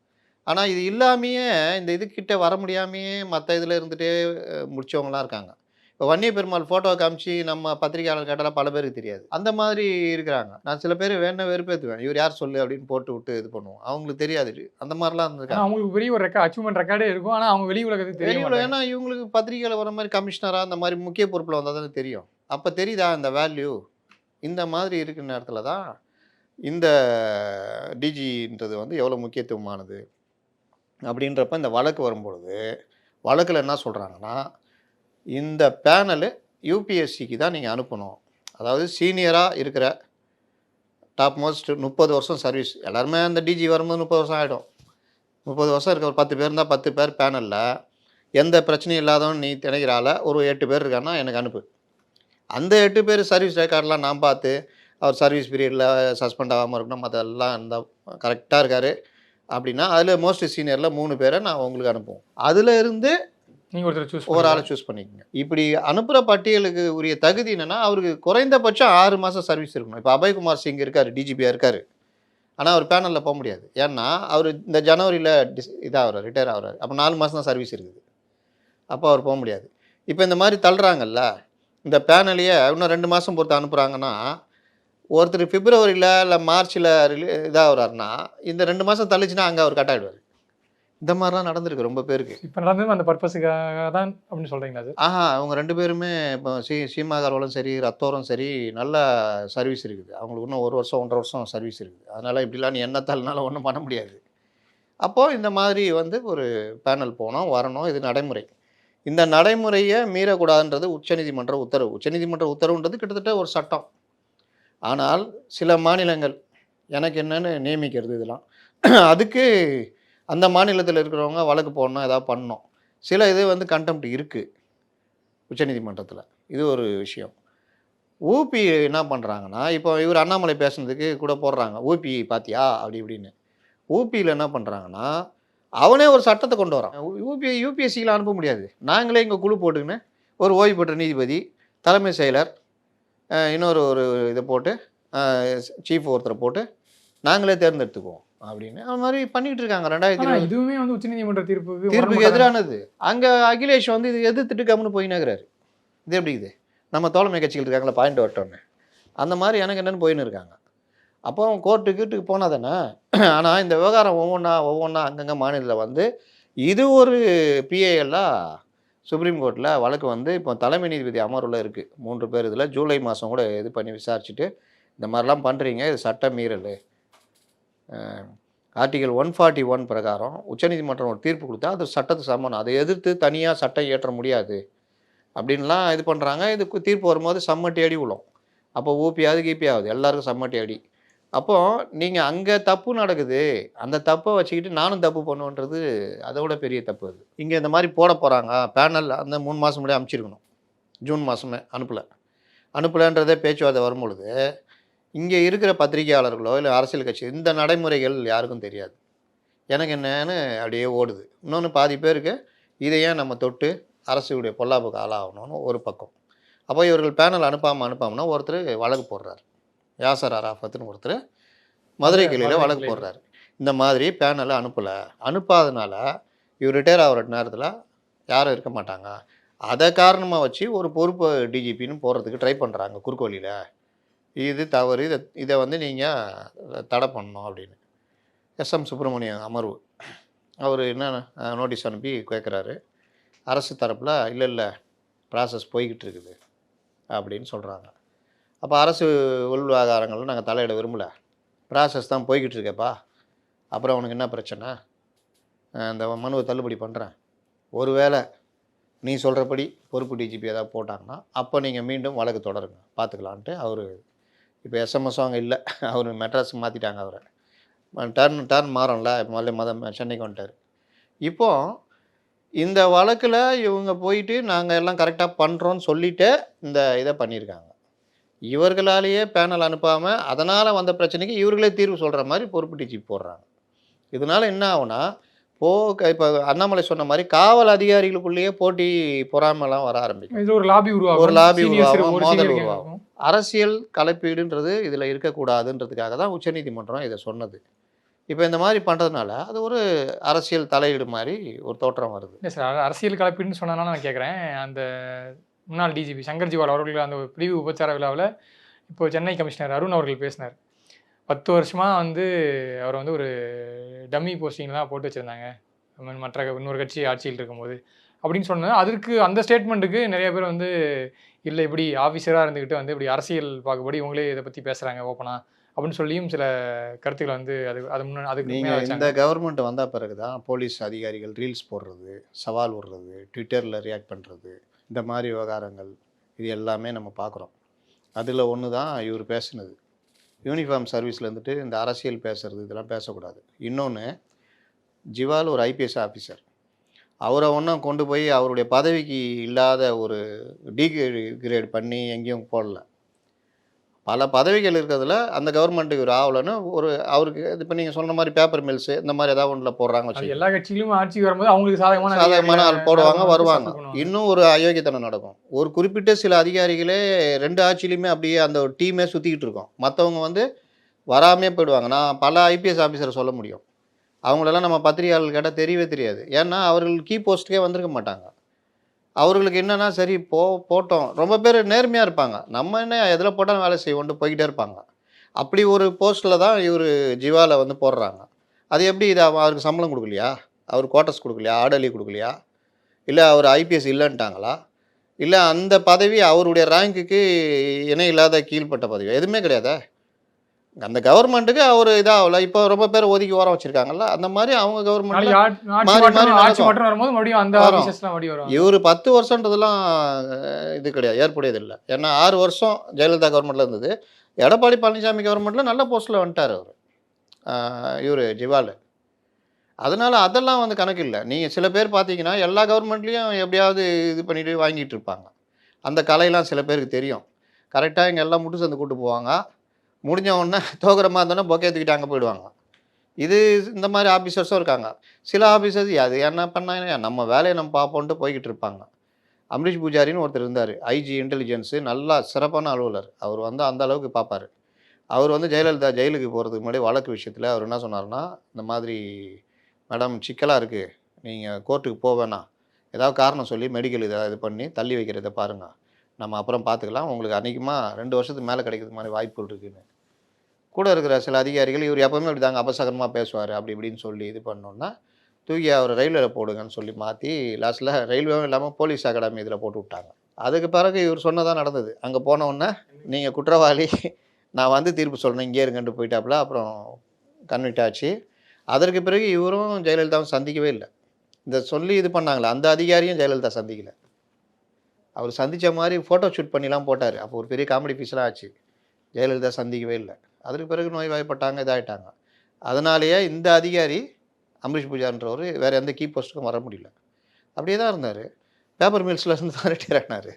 ஆனால் இது இல்லாமையே இந்த இதுக்கிட்ட வர முடியாமையே மற்ற இதில் இருந்துட்டு அஹ், முடிச்சவங்களாம் இருக்காங்க. இப்போ வன்னிய பெருமாள் ஃபோட்டோ காமிச்சு நம்ம பத்திரிகையாளர் கேட்டாலும் பல பேருக்கு தெரியாது. அந்த மாதிரி இருக்கிறாங்க. நான் சில பேர் வேணா வெறுப்பேற்றுவேன் இவர் யார் சொல்லு? அப்படின்னு போட்டு விட்டு இது பண்ணுவோம். அவங்களுக்கு தெரியாது. அந்த மாதிரிலாம் இருந்திருக்காங்க. அவங்களுக்கு பெரிய ஒரு ரெக்கா அச்சீவ்மெண்ட் ரெக்கார்டே இருக்கும். ஆனா அவங்க வெளி உலகத்துக்கு தெரிய வெளியூர் மாட்டாங்க. ஏன்னா இவங்களுக்கு பத்திரிகையில் வர மாதிரி கமிஷனராக அந்த மாதிரி முக்கிய பொறுப்பில் வந்தால் தானே தெரியும். அப்போ தெரியுதா இந்த வேல்யூ இந்த மாதிரி இருக்கிற நேரத்தில் தான் இந்த டிஜின்றது வந்து எவ்வளோ முக்கியத்துவமானது? அப்படின்றப்ப இந்த வழக்கு வரும்பொழுது வழக்கில் என்ன சொல்கிறாங்கன்னா இந்த பேனலு யூபிஎஸ்சிக்கு தான் நீங்கள் அனுப்பணும். அதாவது சீனியராக இருக்கிற டாப் மோஸ்ட் முப்பது வருஷம் சர்வீஸ் எல்லாருமே அந்த டிஜி வரும்போது முப்பது வருஷம் ஆகிடும் முப்பது வருஷம் இருக்க ஒரு பத்து பேர் இருந்தால் பத்து பேர் பேனலில் எந்த பிரச்சனையும் இல்லாதவன் நீ திணைக்கிறால ஒரு எட்டு பேர் இருக்கான்னா எனக்கு அனுப்பு. அந்த எட்டு பேர் சர்வீஸ் ரெக்கார்ட்லாம் நான் பார்த்து அவர் சர்வீஸ் பீரியடில் சஸ்பெண்ட் ஆகாமல் இருக்கணும் மற்றெல்லாம் இருந்தால் கரெக்டாக இருக்கார். அப்படின்னா அதில் மோஸ்ட் சீனியரில் மூணு பேரை நான் உங்களுக்கு அனுப்புவோம். அதில் இருந்து நீங்க ஒருத்தர் சூஸ் ஒரு ஆளை சூஸ் பண்ணிக்கங்க. இப்படி அனுப்புகிற பட்டியலுக்கு உரிய தகுதி என்னன்னா அவருக்கு குறைந்தபட்சம் ஆறு மாதம் சர்வீஸ் இருக்கணும். இப்போ அபய்குமார் சிங் இருக்கார் டிஜிபியாக இருக்கார். ஆனால் அவர் பேனலில் போக முடியாது. ஏன்னா அவர் இந்த ஜனவரியில் டிஸ் இதாகிறார் ரிட்டையர் ஆகிறார். அப்போ நாலு மாதம் தான் சர்வீஸ் இருக்குது. அப்போ அவர் போக முடியாது. இப்போ இந்த மாதிரி தள்ளுறாங்கல்ல இந்த பேனலையே இன்னும் ரெண்டு மாதம் பொறுத்து அனுப்புகிறாங்கன்னா ஒருத்தர் பிப்ரவரியில் இல்லை மார்ச்சில் ரிலீ இதாகிறாருன்னா இந்த ரெண்டு மாதம் தள்ளிச்சுன்னா அங்கே அவர் கட் ஆகிடுவார் இந்த மாதிரிலாம் நடந்திருக்கு ரொம்ப பேருக்கு. இப்போ நடந்தது அந்த பர்பஸுக்காக தான் அப்படின்னு சொல்கிறீங்களா சார் ஆஹா அவங்க ரெண்டு பேருமே இப்போ சீ சீமாகாரவளும் சரி ரத்தோரம் சரி நல்ல சர்வீஸ் இருக்குது. அவங்களுக்கு இன்னும் ஒரு வருஷம் ஒன்றரை வருஷம் சர்வீஸ் இருக்குது. அதனால் இப்படிலாம் நீ என்ன தள்ளினாலும் ஒன்றும் பண்ண முடியாது. அப்போது இந்த மாதிரி வந்து ஒரு பேனல் போனோம் வரணும். இது நடைமுறை. இந்த நடைமுறையை மீறக்கூடாதுன்றது உச்சநீதிமன்ற உத்தரவு. உச்சநீதிமன்ற உத்தரவுன்றது கிட்டத்தட்ட ஒரு சட்டம். ஆனால் சில மாநிலங்கள் எனக்கு என்னன்னு நியமிக்கிறது இதெல்லாம். அதுக்கு அந்த மாநிலத்தில் இருக்கிறவங்க வழக்கு போடணும் ஏதாவது பண்ணணும். சில இது வந்து கண்டெம்ட் இருக்குது உச்சநீதிமன்றத்தில். இது ஒரு விஷயம். ஊபி என்ன பண்ணுறாங்கன்னா இப்போ இவர் அண்ணாமலை பேசுனதுக்கு கூட போடுறாங்க ஊபி பாத்தியா? அப்படி இப்படின்னு. ஊபியில் என்ன பண்ணுறாங்கன்னா அவனே ஒரு சட்டத்தை கொண்டு வரான். யூபி யூபிஎஸ்சியில் அனுப்ப முடியாது. நாங்களே இங்கே குழு போட்டுக்கின்னு ஒரு ஓய்வு பெற்ற நீதிபதி தலைமை செயலர் இன்னொரு ஒரு இதை போட்டு சீஃப் ஒருத்தரை போட்டு நாங்களே தேர்ந்தெடுத்துக்குவோம் அப்படின்னு. அது மாதிரி பண்ணிகிட்டு இருக்காங்க. ரெண்டாயிரத்தி இதுவுமே வந்து உச்சநீதிமன்ற தீர்ப்புக்கு தீர்ப்புக்கு எதிரானது. அங்கே அகிலேஷ் வந்து இது எதிர்த்துட்டு கம்முன்னு போயினாகிறாரு இது எப்படி இது? நம்ம தோழமை கட்சிகள் இருக்காங்களா பாயிண்ட் வரட்டோன்னு அந்த மாதிரி எனக்கு என்னன்னு போயின்னு இருக்காங்க. அப்போ கோர்ட்டு கீட்டுக்கு போனால் தானே? ஆனால் இந்த விவகாரம் ஒவ்வொன்றா ஒவ்வொன்றா அங்கங்கே மாநிலத்தில் வந்து இது ஒரு பிஏஎல்லாம் சுப்ரீம் கோர்ட்டில் வழக்கு வந்து இப்போ தலைமை நீதிபதி அமர்வில் இருக்குது மூன்று பேர் இதில் ஜூலை மாதம் கூட இது பண்ணி விசாரிச்சுட்டு இந்த மாதிரிலாம் பண்ணுறீங்க இது சட்ட மீறல். ஆர்டிகல் ஒன் ஃபார்ட்டி ஒன் பிரகாரம் உச்சநீதிமன்றம் ஒரு தீர்ப்பு கொடுத்தா அது சட்டத்து சமனம் அதை எதிர்த்து தனியாக சட்டம் இயற்ற முடியாது. அப்படின்லாம் இது பண்ணுறாங்க இதுக்கு தீர்ப்பு வரும்போது சம்மட்டி அடி விழும் அப்போ ஊபியாவது ஆகுது எல்லாருக்கும் சம்மட்டி அடி அப்போது நீங்கள் அங்கே தப்பு நடக்குது அந்த தப்பை வச்சுக்கிட்டு நானும் தப்பு பண்ணுன்றது அதை விட பெரிய தப்பு அது. இங்கே இந்த மாதிரி போட போகிறாங்க பேனல் அந்த மூணு மாதம் முன்னாடி அமுச்சிருக்கணும். ஜூன் மாதமே அனுப்பலை. அனுப்பலைன்றதே பேச்சுவார்த்தை வரும்பொழுது இங்கே இருக்கிற பத்திரிகையாளர்களோ இல்லை அரசியல் கட்சி இந்த நடைமுறைகள் யாருக்கும் தெரியாது. எனக்கு என்னன்னு அப்படியே ஓடுது. இன்னொன்று பாதி பேருக்கு இதை ஏன் நம்ம தொட்டு அரசுடைய பொல்லாப்புக்கு ஆளாகணும்னு ஒரு பக்கம். அப்போ இவர்கள் பேனல் அனுப்பாமல் அனுப்பாமனா ஒருத்தர் வழக்கு போடுறாரு. யாசர் அராஃபத்துன்னு ஒருத்தர் மதுரை கிளையில் வழக்கு. போடுறாரு. இந்த மாதிரி பேனலை அனுப்பலை. அனுப்பாதனால இவர் ரிட்டையர் ஆகிற நேரத்தில் யாரும் இருக்க மாட்டாங்க. அதை காரணமாக வச்சு ஒரு பொறுப்பு டிஜிபின்னு போகிறதுக்கு ட்ரை பண்ணுறாங்க குறுக்கோலியில் இது தவறு. இதை இதை வந்து நீங்கள் தடை பண்ணணும் அப்படின்னு. எஸ்எம் சுப்பிரமணியம் அமர்வு. அவர் என்ன நோட்டீஸ் அனுப்பி கேட்குறாரு அரசு தரப்பில் இல்லை இல்லை ப்ராசஸ் போய்கிட்டு இருக்குது. அப்படின்னு சொல்கிறாங்க அப்போ அரசு உள்விவகாரங்களும் நாங்கள் தலையிட விரும்பல. ப்ராசஸ் தான் போய்கிட்டு இருக்கேப்பா அப்புறம் உனக்கு என்ன பிரச்சனை? அந்த இந்த மனுவை தள்ளுபடி பண்ணுறேன் ஒருவேளை நீ சொல்கிறபடி பொறுப்பு டிஜிபி ஏதாவது போட்டாங்கன்னா அப்போ நீங்கள் மீண்டும் வழக்கு தொடருங்க. பார்த்துக்கலான்ட்டு அவர் இப்போ எஸ்எம்எஸும் அங்கே இல்லை. அவர் மெட்ராஸுக்கு மாற்றிட்டாங்க அவரை. டர்ன் டர்ன் மாறும்ல. இப்போ முதல்ல மதம் சென்னைக்கு வந்துட்டார். இப்போ இந்த வழக்கில் இவங்க போயிட்டு நாங்கள் எல்லாம் கரெக்டாக பண்ணுறோன்னு சொல்லிவிட்டு இந்த இதை பண்ணியிருக்காங்க. இவர்களாலேயே பேனல் அனுப்பாமல் அதனால் வந்த பிரச்சனைக்கு இவர்களே தீர்வு சொல்கிற மாதிரி பொறுப்பு டிஜிபி போடுறாங்க. இதனால் என்ன ஆகும்னா போ இப்போ அண்ணாமலை சொன்ன மாதிரி காவல் அதிகாரிகளுக்குள்ளேயே போட்டி பொறாமலாம் வர ஆரம்பிக்கும். இது ஒரு லாபி உருவாகும் ஒரு Seniors உருவாகும், மோதல் உருவாகும். அரசியல் கலப்பீடுன்றது இதில் இருக்கக்கூடாதுன்றதுக்காக தான் உச்சநீதிமன்றம் இதை சொன்னது. இப்போ இந்த மாதிரி பண்ணுறதுனால அது ஒரு அரசியல் தலையீடு மாதிரி ஒரு தோற்றம் வருது. இல்லை சார் அரசியல் கலப்பீடுன்னு சொன்னனால நான் கேட்குறேன் அந்த முன்னாள் டிஜிபி சங்கர் ஜிவால் அவர்கள் அந்த பிரிவு உபச்சார விழாவில் இப்போ சென்னை கமிஷனர் அருண் அவர்கள் பேசினார். பத்து வருஷமாக வந்து அவர் வந்து ஒரு டம்மி போஸ்டிங் தான் போட்டு வச்சுருந்தாங்க. மற்ற இன்னொரு கட்சி ஆட்சியில் இருக்கும்போது. அப்படின்னு சொன்னது அதற்கு அந்த ஸ்டேட்மெண்ட்டுக்கு நிறைய பேர் வந்து இல்லை இப்படி ஆஃபீஸராக இருந்துக்கிட்டு வந்து இப்படி அரசியல் பார்க்கும்படி இவங்களே இதை பற்றி பேசுகிறாங்க ஓப்பனாக அப்படின்னு சொல்லியும் சில கருத்துக்களை வந்து அது அது முன்னாடி அதுக்கு நீங்கள். இந்த கவர்மெண்ட் வந்த பிறகு தான் போலீஸ் அதிகாரிகள் ரீல்ஸ் போடுறது சவால் விடுறது ட்விட்டரில் ரியாக்ட் பண்ணுறது இந்த மாதிரி விவகாரங்கள் இது எல்லாமே நம்ம பார்க்குறோம். அதில் ஒன்று தான் இவர் பேசினது. யூனிஃபார்ம் சர்வீஸில் இருந்துட்டு இந்த அரசியல் பேசுறது இதெல்லாம் பேசக்கூடாது. இன்னொன்று ஜிவால் ஒரு ஐபிஎஸ் ஆஃபீஸர் அவரை ஒன்றும் கொண்டு போய் அவருடைய பதவிக்கு இல்லாத ஒரு கிரேட் பண்ணி எங்கேயும் போடல. பல பதவிகள் இருக்கிறதுல அந்த கவர்மெண்ட்டுக்கு ஒரு ஆவலன்னு ஒரு அவருக்கு இப்போ நீங்கள் சொன்ன மாதிரி பேப்பர் மில்ஸு இந்த மாதிரி ஏதாவது ஒன்றில் போடுறாங்க. எல்லா கட்சியிலும் ஆட்சிக்கு வரும்போது அவங்களுக்கு சாதகமான சாதகமான ஆள் போடுவாங்க வருவாங்க. இன்னும் ஒரு அயோக்கியத்தனம் நடக்கும். ஒரு குறிப்பிட்ட சில அதிகாரிகளே ரெண்டு ஆட்சியிலுமே அப்படியே அந்த ஒரு டீமே சுற்றிக்கிட்டு இருக்கோம். மற்றவங்க வந்து வராமே போயிடுவாங்க. நான் பல ஐபிஎஸ் ஆஃபீஸரை சொல்ல முடியும். அவங்களெல்லாம் நம்ம பத்திரிகையாளர்கள் கேட்டால் தெரியவே தெரியாது. ஏன்னா அவர்கள் கீ போஸ்ட்டுக்கே வந்திருக்க மாட்டாங்க. அவர்களுக்கு என்னென்னா சரி போ போட்டோம். ரொம்ப பேர் நேர்மையாக இருப்பாங்க. நம்ம என்ன எதில் போட்டாலும் வேலை செய்வோன்ட்டு போய்கிட்டே இருப்பாங்க. அப்படி ஒரு போஸ்ட்டில் தான் இவர் ஜிவாவில் வந்து போடுறாங்க. அது எப்படி? இது அவருக்கு சம்பளம் கொடுக்கலையா? அவர் குவார்ட்டர்ஸ் கொடுக்கலையா? ஆடலி கொடுக்கலையா? இல்லை அவர் ஐபிஎஸ் இல்லைன்ட்டாங்களா? இல்லை அந்த பதவி அவருடைய ரேங்க்குக்கு இணை இல்லாத கீழ்ப்பட்ட பதவி எதுவுமே கிடையாதா? அந்த கவர்மெண்ட்டுக்கு அவர் இதாகல. இப்போ ரொம்ப பேர் ஒதுக்கி ஓரம் வச்சிருக்காங்கல்ல. அந்த மாதிரி அவங்க கவர்மெண்ட் இவர் பத்து வருஷன்றதெல்லாம் இது கிடையாது. ஏற்புடையது இல்லை. ஏன்னா ஆறு வருஷம் ஜெயலலிதா கவர்மெண்ட்டில் இருந்தது. எடப்பாடி பழனிசாமி கவர்மெண்ட்டில் நல்ல போஸ்ட்டில் வந்துட்டார் அவர். இவர் ஜிவால். அதனால் அதெல்லாம் வந்து கணக்கு இல்லை. நீங்கள் சில பேர் பார்த்தீங்கன்னா எல்லா கவர்மெண்ட்லேயும் எப்படியாவது இது பண்ணிட்டு வாங்கிட்டு இருப்பாங்க. அந்த கலையெல்லாம் சில பேருக்கு தெரியும். கரெக்டாக இங்கே எல்லாம் முட்டு சந்து கூட்டு போவாங்க. முடிஞ்ச உடனே தோக்குறமா இருந்தோடனே பொக்கே தூக்கிட்டு அங்கே போயிடுவாங்க. இது இந்த மாதிரி ஆஃபீஸர்ஸும் இருக்காங்க. சில ஆஃபீஸர்ஸ் அது என்ன பண்ணாங்க நம்ம வேலையை நம்ம பார்ப்போன்ட்டு போய்கிட்டு இருப்பாங்க. அம்ரீஷ் பூஜாரின்னு ஒருத்தர் இருந்தார். ஐஜி இன்டெலிஜென்ஸு நல்லா சிறப்பான அலுவலர். அவர் வந்து அந்த அளவுக்கு பார்ப்பார். அவர் வந்து ஜெயலலிதா ஜெயிலுக்கு போகிறதுக்கு முன்னாடி வழக்கு விஷயத்தில் அவர் என்ன சொன்னார்னா இந்த மாதிரி மேடம் சிக்கலாக இருக்குது நீங்கள் கோர்ட்டுக்கு போவேணா ஏதாவது காரணம் சொல்லி மெடிக்கல் இதை இது பண்ணி தள்ளி வைக்கிறத பாருங்கள் நம்ம அப்புறம் பார்த்துக்கலாம். உங்களுக்கு அன்றைக்குமா ரெண்டு வருஷத்துக்கு மேலே கிடைக்கிறது மாதிரி வாய்ப்புகள் இருக்குதுன்னு கூட இருக்கிற சில அதிகாரிகள் இவர் எப்பவுமே இப்படி தாங்க அபசகரமாக பேசுவார். அப்படி இப்படின்னு சொல்லி இது பண்ணோன்னா தூக்கி அவர் ரயில்வேல போடுங்கன்னு சொல்லி மாற்றி லாஸ்ட்டில் ரயில்வேவும் இல்லாமல் போலீஸ் அகாடமி இதில் போட்டு விட்டாங்க. அதுக்கு பிறகு இவர் சொன்னதான் நடந்தது. அங்கே போனவுடனே நீங்கள் குற்றவாளி நான் வந்து தீர்ப்பு சொல்லணும் இங்கே இருங்கன்ட்டு போயிட்டாப்புல அப்புறம் கன்விக்ட் ஆச்சு. அதற்கு பிறகு இவரும் ஜெயலலிதாவும் சந்திக்கவே இல்லை. இந்த சொல்லி இது பண்ணாங்களே அந்த அதிகாரியும் ஜெயலலிதா சந்திக்கல. அவர் சந்தித்த மாதிரி ஃபோட்டோ ஷூட் பண்ணிலாம் போட்டார். அப்போ ஒரு பெரிய காமெடி பீஸ்லாம் ஆச்சு. ஜெயலலிதா சந்திக்கவே இல்லை. அதற்கு பிறகு நோய்வாய்ப்பட்டாங்க இதாகிட்டாங்க அதனாலேயே இந்த அதிகாரி அம்பரீஷ் பூஜான்றவர் வேறு எந்த கீ போஸ்ட்டுக்கும் வர முடியல. அப்படியே தான் இருந்தார். பேப்பர் மில்ஸில் இருந்து தான் ரிட்டையர் ஆனார்.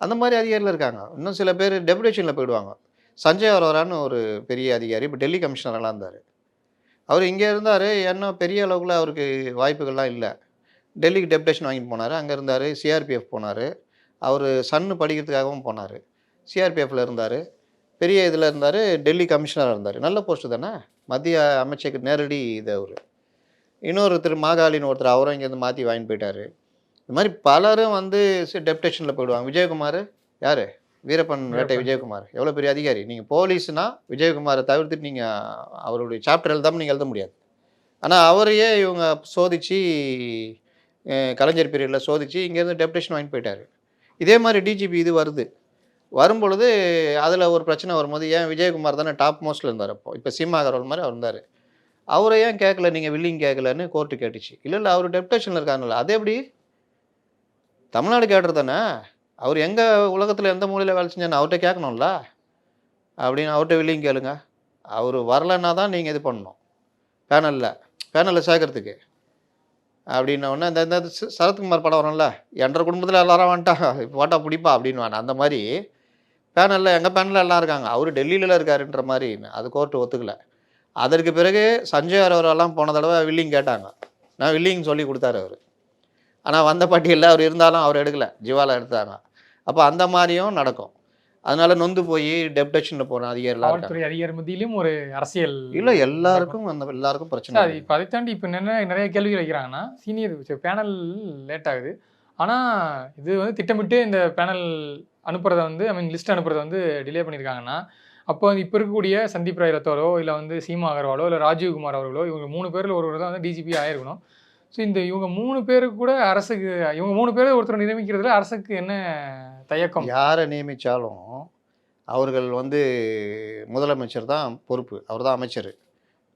அந்த மாதிரி அதிகாரியில் இருக்காங்க. இன்னும் சில பேர் டெபுடேஷனில் போயிடுவாங்க. சஞ்சய் அரோரான்னு ஒரு பெரிய அதிகாரி இப்போ டெல்லி கமிஷனரெலாம் இருந்தார். அவர் இங்கே இருந்தார். என்ன பெரிய அளவுக்குள்ள அவருக்கு வாய்ப்புகள்லாம் இல்லை. டெல்லிக்கு டெபுடேஷன் வாங்கிட்டு போனார். அங்கே இருந்தார். சிஆர்பிஎஃப் போனார். அவர் சன்னு படிக்கிறதுக்காகவும் போனார். சிஆர்பிஎஃப்பில் இருந்தார். பெரிய இதில் இருந்தார் டெல்லி கமிஷனராக இருந்தார். நல்ல போஸ்ட்டு தானே? மத்திய அமைச்சருக்கு நேரடி இது அவர். இன்னொருத்தர் மாகாளின்னு ஒருத்தர் அவரும் இங்கேருந்து மாற்றி வாங்கிட்டு போயிட்டாரு. இந்த மாதிரி பலரும் வந்து டெப்டேஷனில் போயிடுவாங்க. விஜயகுமார் யார்? வீரப்பன் வேட்டை. விஜயகுமார். எவ்வளோ பெரிய அதிகாரி? நீங்கள் போலீஸ்னா விஜயகுமாரை தவிர்த்துட்டு நீங்கள் அவருடைய சாப்டர் எழுதாமல் நீங்கள் எழுத முடியாது. ஆனால் அவரையே இவங்க சோதிச்சு அஹ், கலைஞர் பீரியடில் சோதிச்சு இங்கேருந்து டெப்டேஷன் வாங்கிட்டு போயிட்டாரு. இதே மாதிரி டிஜிபி இது வருது. வரும்பொழுது அதில் ஒரு பிரச்சனை வரும்போது ஏன் விஜயகுமார் தானே டாப் மோஸ்ட்டில் இருந்தார் அப்போ? இப்போ சீமா அகர்வால் மாதிரி அவர் இருந்தார். அவரை ஏன் கேட்கல நீங்கள் வில்லிங் கேட்கலன்னு கோர்ட்டு கேட்டுச்சு. இல்லை இல்லை அவர் டெப்டேஷனில் இருக்காங்கல்ல அது எப்படி? தமிழ்நாடு கேட்டர் தானே? அவர் எங்கே உலகத்தில் எந்த மூலையில் வேலை செஞ்சான்னு அவர்கிட்ட கேட்கணும்ல அப்படின்னு அவர்கிட்ட வில்லிங் கேளுங்க. அவர் வரலைன்னா தான் நீங்கள் இது பண்ணணும். பேனலில். பேனலில் சேர்க்கறதுக்கு. அப்படின்னோடனே இந்த இந்த சரத்குமார் படம் வரும்ல. என்ற குடும்பத்தில் எல்லாரும் வந்துட்டாங்க. போட்டால் பிடிப்பா? அப்படின்னு. வேணாம் அந்த மாதிரி பேனலில் எங்கள் பேனலில் எல்லாம் இருக்காங்க. அவர் டெல்லியில் இருக்காருன்ற மாதிரி அது கோர்ட்டு ஒத்துக்கல. அதற்கு பிறகு சஞ்சய் அரோரெல்லாம் போன தடவை வில்லிங் கேட்டாங்க. நான் வில்லிங் சொல்லி கொடுத்தாரு அவர். ஆனால் வந்த பட்டியலில் அவர் இருந்தாலும் அவர் எடுக்கல. ஜிவாலா எடுத்தாங்க. அப்போ அந்த மாதிரியும் நடக்கும். அதனால நொந்து போய் டெப்டேஷனில் போன அதிகாரிலாம் காவல்துறை அதிகாரி மத்தியிலும் ஒரு அரசியல் இல்லை எல்லாருக்கும் அந்த எல்லாருக்கும் பிரச்சனை. இப்போ அதை தாண்டி இப்போ என்ன நிறைய கேள்விகள் வைக்கிறாங்கன்னா சீனியர் பேனல் லேட் ஆகுது. ஆனால் இது வந்து திட்டமிட்டு இந்த பேனல் அனுப்புறதை வந்து ஐ மீன் லிஸ்ட் அனுப்புறதை வந்து டிலே பண்ணியிருக்காங்கன்னா அப்போ வந்து இப்போ இருக்கக்கூடிய சந்தீப் ராய் ரத்தோரோ இல்லை வந்து சீமா அகர்வாலோ இல்லை ராஜீவ்குமார் அவர்களோ இவங்க மூணு பேரில் ஒருவர் தான் வந்து டிஜிபி ஆயிருக்கணும். ஸோ இந்த இவங்க மூணு பேருக்கு கூட அரசுக்கு இவங்க மூணு பேர் ஒருத்தர் நியமிக்கிறதுல அரசுக்கு என்ன தயக்கம்? யாரை நியமித்தாலும் அவர்கள் வந்து முதலமைச்சர் தான் பொறுப்பு. அவர் தான் அமைச்சர்.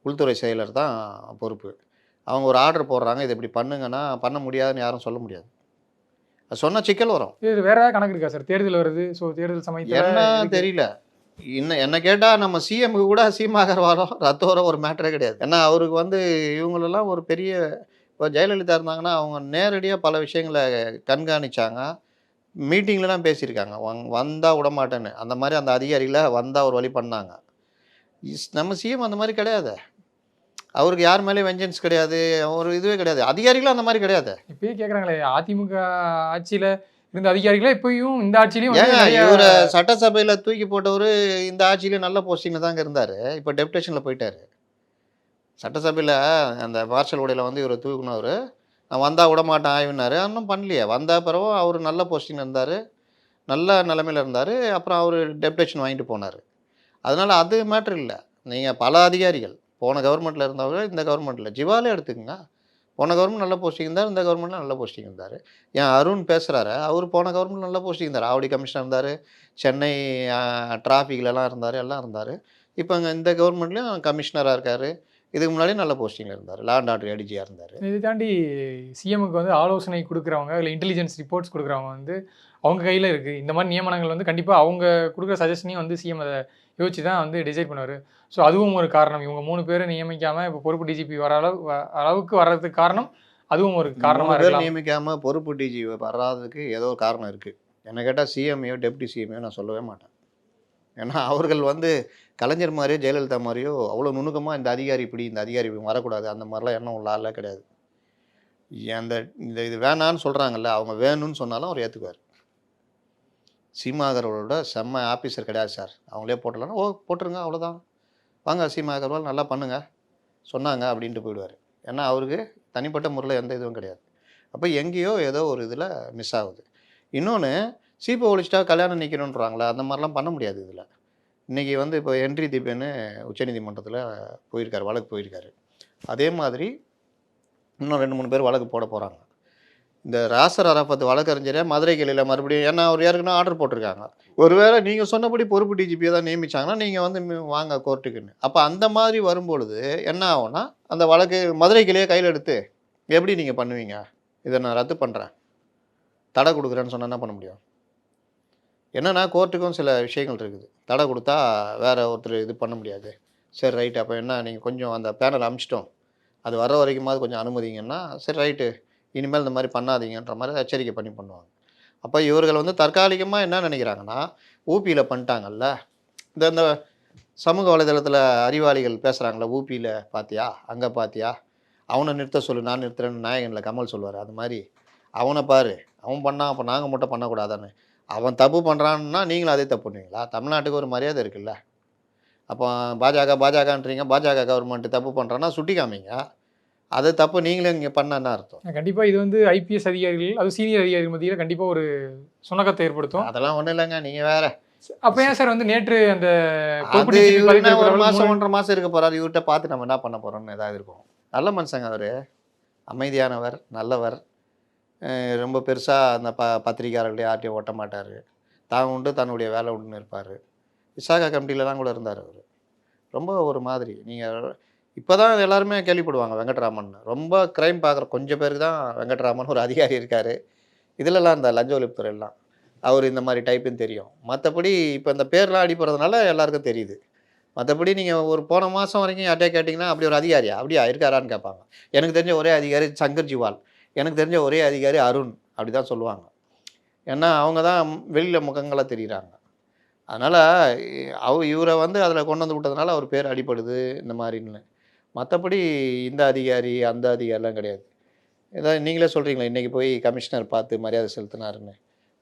உள்துறை செயலர் தான் பொறுப்பு. அவங்க ஒரு ஆர்டர் போடுறாங்க இதை இப்படி பண்ணுங்கன்னா பண்ண முடியாதுன்னு யாரும் சொல்ல முடியாது. அது சொன்ன சிக்கல் வரும். இது வேற ஏதாவது கணக்கு இருக்கா சார்? தேர்தல் வருது ஸோ தேர்தல் சமயத்தில் என்ன தெரியல. இன்னும் என்ன கேட்டால் நம்ம சிஎம்க்கு கூட சீமா அகர்வாலும் ரத்தோரம் ஒரு மேட்டரே கிடையாது. ஏன்னா அவருக்கு வந்து இவங்களெல்லாம் ஒரு பெரிய இப்போ ஜெயலலிதா இருந்தாங்கன்னா அவங்க நேரடியாக பல விஷயங்களை கண்காணிச்சாங்க. மீட்டிங்லலாம் பேசியிருக்காங்க. வந்தால் விட மாட்டேன்னு அந்த மாதிரி அந்த அதிகாரிகளை வந்தால் ஒரு வழி பண்ணாங்க. இஸ்- நம்ம சிஎம் அந்த மாதிரி கிடையாது. அவருக்கு யார் மேலேயும் வெஞ்சன்ஸ் கிடையாது. ஒரு இதுவே கிடையாது. அதிகாரிகளும் அந்த மாதிரி கிடையாது. இப்பயே கேக்குறாங்களே அதிமுக ஆட்சியில இருந்த அதிகாரிகளே இப்பயும் இந்த ஆட்சியிலயும் ஏங்க இவரை சட்டசபையில் தூக்கி போட்டவர் இந்த ஆட்சியிலே நல்ல போஸ்டிங்கில் தாங்க இருந்தார். இப்போ டெப்டேஷனில் போயிட்டார். சட்டசபையில் அந்த மார்ஷல் உடையில் வந்து இவரை தூக்குனவர் நான் வந்தால் விட மாட்டேன் ஆய்வுனாரு இன்னும் பண்ணலையே. வந்த பிறகு அவர் நல்ல போஸ்டிங்கில் இருந்தார். நல்ல நிலமையில இருந்தார். அப்புறம் அவர் டெப்டேஷன் வாங்கிட்டு போனார். அதனால் அது மேட்ரு இல்லை. நீங்கள் பல அதிகாரிகள் போன கவர்மெண்ட்டில் இருந்தவங்க இந்த கவர்மெண்ட்டில் ஜிவாலே எடுத்துக்கோங்க. போன கவர்மெண்ட் நல்ல போஸ்டிங் இருந்தார் இந்த கவர்மெண்ட்டில் நல்ல போஸ்டிங் இருந்தார். ஏன் அருண் பேசுகிறாரு அவர் போன கவர்மெண்ட் நல்ல போஸ்டிங் இருந்தார். ஆவடி கமிஷனர் இருந்தார் சென்னை டிராஃபிக்லலாம் இருந்தார் எல்லாம் இருந்தார். இப்போ அங்கே இந்த கவர்மெண்ட்லேயும் கமிஷனராக இருக்கார். இதுக்கு முன்னாடி நல்ல போஸ்டிங்கில் இருந்தார். லேண்ட் ஆர்டர் ஏடிஜியாக இருந்தார். இது தாண்டி சிஎம்க்கு வந்து ஆலோசனை கொடுக்குறவங்க இல்லை இன்டெலிஜென்ஸ் ரிப்போர்ட்ஸ் கொடுக்குறவங்க வந்து அவங்க கையில் இருக்குது இந்த மாதிரி நியமனங்கள் வந்து கண்டிப்பாக அவங்க கொடுக்குற சஜஷனையும் வந்து சிஎம் அதை யோசிச்சு தான் வந்து டிசைட் பண்ணுவார். ஸோ அதுவும் ஒரு காரணம். இவங்க மூணு பேரை நியமிக்காமல் இப்போ பொறுப்பு டிஜிபி வர அளவு அளவுக்கு வர்றதுக்கு காரணம் அதுவும் ஒரு காரணமாக இருக்கலாம். நியமிக்காமல் பொறுப்பு டிஜி வராததுக்கு ஏதோ ஒரு காரணம் இருக்குது என்ன கேட்டால் சிஎம்ஐயோ டெப்டி சிஎம்ஐயோ நான் சொல்லவே மாட்டேன். ஏன்னா அவர்கள் வந்து கலைஞர் மாதிரியோ ஜெயலலிதா மாதிரியோ அவ்வளோ நுணுக்கமாக இந்த அதிகாரி இப்படி இந்த அதிகாரி இப்படி வரக்கூடாது. அந்த மாதிரிலாம் எண்ணம் உள்ள ஆளே கிடையாது. அந்த இந்த இது வேணான்னு சொல்கிறாங்கல்ல அவங்க வேணும்னு சொன்னாலும் அவர் ஏற்றுக்குவார் சீமா செம்ம ஆஃபீஸர் கிடையாது சார் அவங்களே போட்டலாம் ஓ போட்டுருங்க அவ்வளோதான் வாங்க சீமா அகர்வால் நல்லா பண்ணுங்க. சொன்னாங்க அப்படின்ட்டு போயிடுவார். ஏன்னா அவருக்கு தனிப்பட்ட முறையில் எந்த இதுவும் கிடையாது. அப்போ எங்கேயோ ஏதோ ஒரு இதில் மிஸ் ஆகுது. இன்னொன்று சீப்பை ஒழிச்சிட்டா கல்யாணம் நிற்கணுன்றாங்களே அந்த மாதிரிலாம் பண்ண முடியாது இதில். இன்றைக்கி வந்து இப்போ என்ட்ரி தீபேன்னு உச்சநீதிமன்றத்தில் போயிருக்காரு வழக்கு போயிருக்காரு. அதே மாதிரி இன்னும் ரெண்டு மூணு பேர் வழக்கு போட போகிறாங்க இந்த ராசர் அரபத் வழக்கறிஞரே மதுரை கிளையில் மறுபடியும் ஏன்னா அவர் ஏற்கனவே ஆர்டர் போட்டிருக்காங்க. ஒருவேளை நீங்கள் சொன்னபடி பொறுப்பு டிஜிபியை தான் நியமிச்சாங்கன்னா நீங்கள் வந்து வாங்க கோர்ட்டுக்குன்னு. அப்போ அந்த மாதிரி வரும்பொழுது என்ன ஆகும்னா அந்த வழக்கு மதுரை கிளையை கையில் எடுத்து எப்படி நீங்கள் பண்ணுவீங்க? இதை நான் ரத்து பண்ணுறேன் தடை கொடுக்குறேன்னு சொன்னால் என்ன பண்ண முடியும்? என்னென்னா கோர்ட்டுக்கும் சில விஷயங்கள் இருக்குது. தடை கொடுத்தா வேறு ஒருத்தர் இது பண்ண முடியாது. சரி ரைட்டு அப்போ என்ன நீங்கள் கொஞ்சம் அந்த பேனல் அமிச்சிட்டோம். அது வர வரைக்குமாவது கொஞ்சம் அனுமதிங்கன்னா சரி ரைட்டு இனிமேல் இந்த மாதிரி பண்ணாதீங்கன்ற மாதிரி எச்சரிக்கை பண்ணி பண்ணுவாங்க. அப்போ இவர்கள் வந்து தற்காலிகமாக என்ன நினைக்கிறாங்கன்னா ஊபியில் பண்ணிட்டாங்கல்ல? இந்த இந்த சமூக வலைதளத்தில் அறிவாளிகள் பேசுகிறாங்களே ஊபியில் பார்த்தியா அங்கே பார்த்தியா அவனை நிறுத்த சொல்லு நான் நிறுத்துறேன்னு நாயகனில் கமல் சொல்லுவார் அது மாதிரி. அவனை பாரு அவன் பண்ணான் அப்போ நாங்கள் மட்டும் பண்ணக்கூடாதான்னு. அவன் தப்பு பண்ணுறான்னா நீங்களும் அதே தப்பு பண்ணுவீங்களா? தமிழ்நாட்டுக்கு ஒரு மரியாதை இருக்குல்ல? அப்போ பாஜக பாஜகன்றீங்க பாஜக கவர்மெண்ட் தப்பு பண்ணுறான்னா சுட்டி காமிங்க. அது தப்பு நீங்களும் இங்கே பண்ண என்ன அர்த்தம். கண்டிப்பாக இது வந்து ஐபிஎஸ் அதிகாரிகள் அது சீனியர் அதிகாரிகள் மத்தியில் கண்டிப்பாக ஒரு சுணக்கத்தை ஏற்படுத்தும். அதெல்லாம் ஒன்றும் இல்லைங்க நீங்கள் வேற. அப்போ ஏன் சார் வந்து நேற்று அந்த ஒரு மாதம் ஒன்றரை மாதம் இருக்க போகிறாரு இவர்கிட்ட பார்த்து நம்ம என்ன பண்ண போகிறோம்னு ஏதாவது இருக்கும். நல்ல மனுஷங்க அவர். அமைதியானவர் நல்லவர். ரொம்ப பெருசாக அந்த ப பத்திரிக்கையாளர்களே யார்ட்டையும் ஓட்ட மாட்டார். தான் உண்டு தன்னுடைய வேலை உண்டுன்னு இருப்பார். விசாகா கமிட்டிலலாம் கூட இருந்தார் அவர். ரொம்ப ஒரு மாதிரி. நீங்கள் இப்போ தான் எல்லாருமே கேள்விப்படுவாங்க வெங்கட்ராமன். ரொம்ப க்ரைம் பார்க்குற கொஞ்சம் பேருக்கு தான் வெங்கட்ராமன் ஒரு அதிகாரி இருக்கார். இதிலலாம் இந்த லஞ்ச ஒழிப்புத்துறையெல்லாம் அவர் இந்த மாதிரி டைப்புன்னு தெரியும். மற்றபடி இப்போ இந்த பேர்லாம் அடிப்படுறதுனால எல்லாருக்கும் தெரியுது. மற்றபடி நீங்கள் ஒரு போன மாதம் வரைக்கும் யார்ட்டே கேட்டிங்கன்னா அப்படி ஒரு அதிகாரியா? அப்படியா? இருக்காரான்னு கேட்பாங்க. எனக்கு தெரிஞ்ச ஒரே அதிகாரி சங்கர் ஜிவால். எனக்கு தெரிஞ்ச ஒரே அதிகாரி அருண் அப்படி தான் சொல்லுவாங்க. ஏன்னா அவங்க தான் வெளியில் முகங்களாக தெரியுறாங்க. அதனால் அவ இவரை வந்து அதில் கொண்டு வந்து விட்டதுனால அவர் பேர் அடிப்படுது இந்த மாதிரின்னு. மற்றபடி இந்த அதிகாரி அந்த அதிகாரிலாம் கிடையாது. ஏதாவது நீங்களே சொல்கிறீங்களா இன்றைக்கி போய் கமிஷனர் பார்த்து மரியாதை செலுத்தினாருன்னு?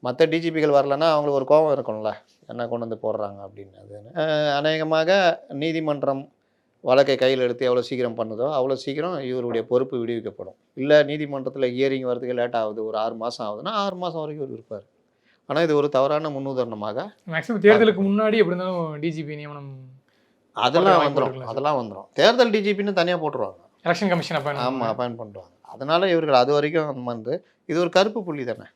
மற்ற டிஜிபிகள் வரலன்னா அவங்களுக்கு ஒரு கோபம் இருக்கும்ல என்ன கொண்டு வந்து போடுறாங்க அப்படின்னு. அது அநேகமாக நீதிமன்றம் வழக்கை கையில் எடுத்து எவ்வளோ சீக்கிரம் பண்ணுதோ அவ்வளோ சீக்கிரம் இவருடைய பொறுப்பு விடுவிக்கப்படும். இல்லை நீதிமன்றத்தில் ஹியரிங் வரதுக்கு லேட் ஆகுது ஒரு ஆறு மாதம் ஆகுதுன்னா ஆறு மாதம் வரைக்கும் இவர் இருப்பார். ஆனால் இது ஒரு தவறான முன்னுதாரணமாக மேக்ஸிமம் தேர்தலுக்கு முன்னாடி எப்படி இருந்தாலும் டிஜிபி நியமனம் அதெல்லாம் வந்துடும்? அதெல்லாம் வந்துடும் தேர்தல் டிஜிபின்னு தனியாக போட்டுருவாங்க. எலெக்ஷன் கமிஷன் அப்போ ஆமாம் அப்பாயின் பண்ணுவாங்க அதனால இவர்கள் அது வரைக்கும் வந்து இது ஒரு கருப்பு புள்ளி தானே?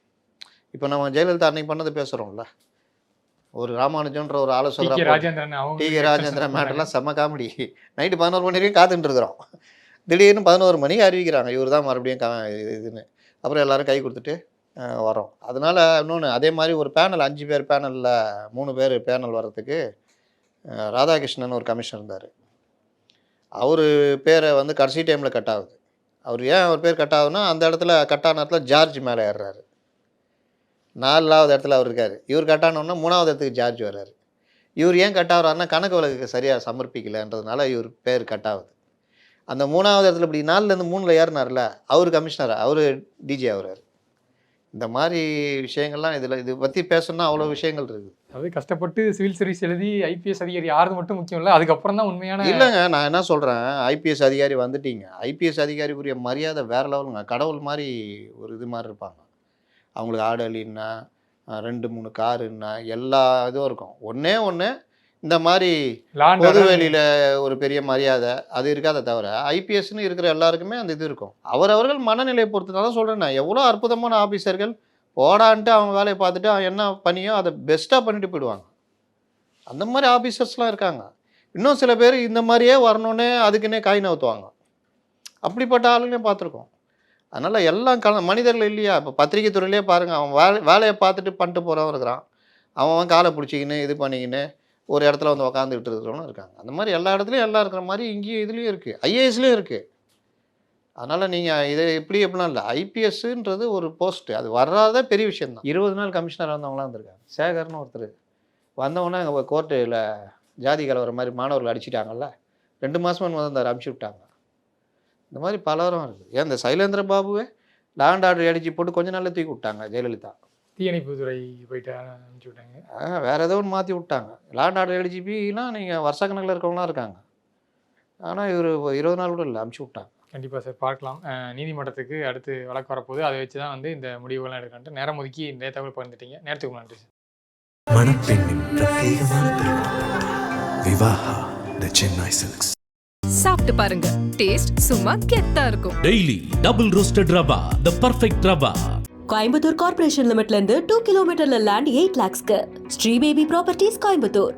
இப்போ நம்ம ஜெயலலிதா அன்னைக்கு பண்ணது பேசுகிறோம்ல ஒரு ராமானுஜன்ற ஒரு அவங்க டி கே ராஜேந்திரன் மேட்டர்லாம் செம்ம காமெடி. நைட்டு பதினோரு மணி வரைக்கும் காத்துட்டு இருக்கிறோம். திடீர்னு பதினோரு மணிக்கு அறிவிக்கிறாங்க. இவர் தான் மறுபடியும் க இது- இதுன்னு. அப்புறம் எல்லாரும் கை கொடுத்துட்டு வரோம். அதனால இன்னொன்று அதே மாதிரி ஒரு பேனல் அஞ்சு பேர் பேனலில் மூணு பேர் பேனல் வர்றதுக்கு ராதாகிருஷ்ணன் ஒரு கமிஷனர் இருந்தார். அவர் பேரை வந்து கடைசி டைமில் கட் ஆகுது. அவர் ஏன் அவர் பேர் கட் ஆகுதுன்னா அந்த இடத்துல கட்டான இடத்துல ஜார்ஜ் மேலே ஏறுறாரு. நாலாவது இடத்துல அவர் இருக்கார். இவர் கட்டானோன்னா மூணாவது இடத்துக்கு ஜார்ஜ் வர்றாரு. இவர் ஏன் கட் ஆகிறாருன்னா கணக்கு வழக்குக்கு சரியாக சமர்ப்பிக்கலைன்றதுனால இவர் பேர் கட் ஆகுது. அந்த மூணாவது இடத்துல இப்படி நாலுலேருந்து மூணில் ஏறினார்ல அவர் கமிஷனர் அவர் டிஜே ஆகுறாரு. இந்த மாதிரி விஷயங்கள்லாம் இதில் இது பற்றி பேசணும்னா அவ்வளோ விஷயங்கள் இருக்குது அதாவது கஷ்டப்பட்டு சிவில் சர்வீஸ் எழுதி ஐபிஎஸ் அதிகாரி யாருது மட்டும் முக்கியம் இல்லை. அதுக்கப்புறம் தான் உண்மையான இல்லைங்க நான் என்ன சொல்கிறேன் ஐபிஎஸ் அதிகாரி வந்துட்டீங்க. ஐபிஎஸ் அதிகாரிக்குரிய மரியாதை வேறு லெவலுங்க கடவுள் மாதிரி ஒரு இது மாதிரி இருப்பாங்க. அவங்களுக்கு ஆடு அலின்னா அஹ், ரெண்டு மூணு காருன்னா எல்லா இதுவும் இருக்கும். ஒன்றே ஒன்று இந்த மாதிரி லாண்ட் பொது வெளியில ஒரு பெரிய மரியாதை அது இருக்காத தவிர ஐபிஎஸ்னு இருக்கிற எல்லாருக்குமே அந்த இது இருக்கும். அவரவர்கள் மனநிலையை பொறுத்து தான் சொல்கிறேன் நான். எவ்வளோ அற்புதமான ஆஃபீஸர்கள் போடான்ட்டு அவங்க வேலையை பார்த்துட்டு அவன் என்ன பண்ணியோ அதை பெஸ்ட்டாக பண்ணிட்டு போயிடுவாங்க. அந்த மாதிரி ஆஃபீஸர்ஸ்லாம் இருக்காங்க. இன்னும் சில பேர் இந்த மாதிரியே வரணுன்னே அதுக்குன்னே காய் நவுத்துவாங்க. அப்படிப்பட்ட ஆளுங்களையும் பார்த்துருக்கோம். அதனால் எல்லாம் கல மனிதர்கள் இல்லையா? இப்போ பத்திரிகை துறையிலே பாருங்கள் அவன் வேலை வேலையை பார்த்துட்டு பண்ணிட்டு போகிறவன் இருக்கிறான். அவன் அவன் காலை பிடிச்சிக்கின்னு இது பண்ணிக்கின்னு ஒரு இடத்துல வந்து உக்காந்துக்கிட்டு இருக்கிறவங்களும் இருக்காங்க. அந்த மாதிரி எல்லா இடத்துலையும் எல்லாம் இருக்கிற மாதிரி இங்கேயும் இதுலேயும் இருக்குது ஐஏஎஸ்லேயும் இருக்குது அதனால் நீங்கள் இதை எப்படி எப்படிலாம் இல்லை. ஐபிஎஸ்ன்றது ஒரு போஸ்ட்டு அது வர்றதே பெரிய விஷயம்தான். இருபது நாள் கமிஷனர் வந்தவங்களாம் வந்திருக்காங்க சேகர்னு ஒருத்தர். வந்தவொடனே அங்கே கோர்ட்டில் ஜாதி கலவர மாதிரி மாணவர்கள் அடிச்சிட்டாங்கல்ல. ரெண்டு மாதமாக வந்தார் அமுச்சு விட்டாங்க. இந்த மாதிரி பலரும் இருக்குது ஏன் இந்த சைலேந்திர பாபுவே லேண்ட் ஆர்டர் அடிச்சு போட்டு கொஞ்ச நாளில் தூக்கி விட்டாங்க ஜெயலலிதா. தீயணைப்புத்துறை போயிட்டு அனுப்பிச்சு விட்டாங்க. வேற ஏதோ ஒன்று மாற்றி விட்டாங்க. லேண்ட் ஆர்டர் எலிஜிபிலாம் நீங்கள் வருஷக்கணக்கில் இருக்கவங்களாம் இருக்காங்க. ஆனால் இவர் இருபது நாள் கூட இல்லை அமுச்சு விட்டாங்க. கண்டிப்பாக சார் பார்க்கலாம். நீதிமன்றத்துக்கு அடுத்து வழக்கு வரப்போகுது. அதை வச்சு தான் வந்து இந்த முடிவுகள்லாம் எடுக்கன்ட்டு நேரம் ஒதுக்கி இந்த தகவல் பகிர்ந்துட்டீங்க. நேரத்துக்கு நன்றி சார். மணப்பெண்ணின் பிரத்யேகமான விவாஹா த சென்னை சில்க்ஸ் சாப்பிட்டு பாருங்க. டேஸ்ட் சும்மா கெத்தா இருக்கும். Daily double roasted rava the perfect rava. Coimbatore corporation லிமிட்ல இருந்து டூ கிலோமீட்டர்ல லேண்ட் எயிட் லேக்ஸ்க்கு ஸ்ரீ பேபி ப்ராப்பர்ட்டிஸ் கோயம்புத்தூர்.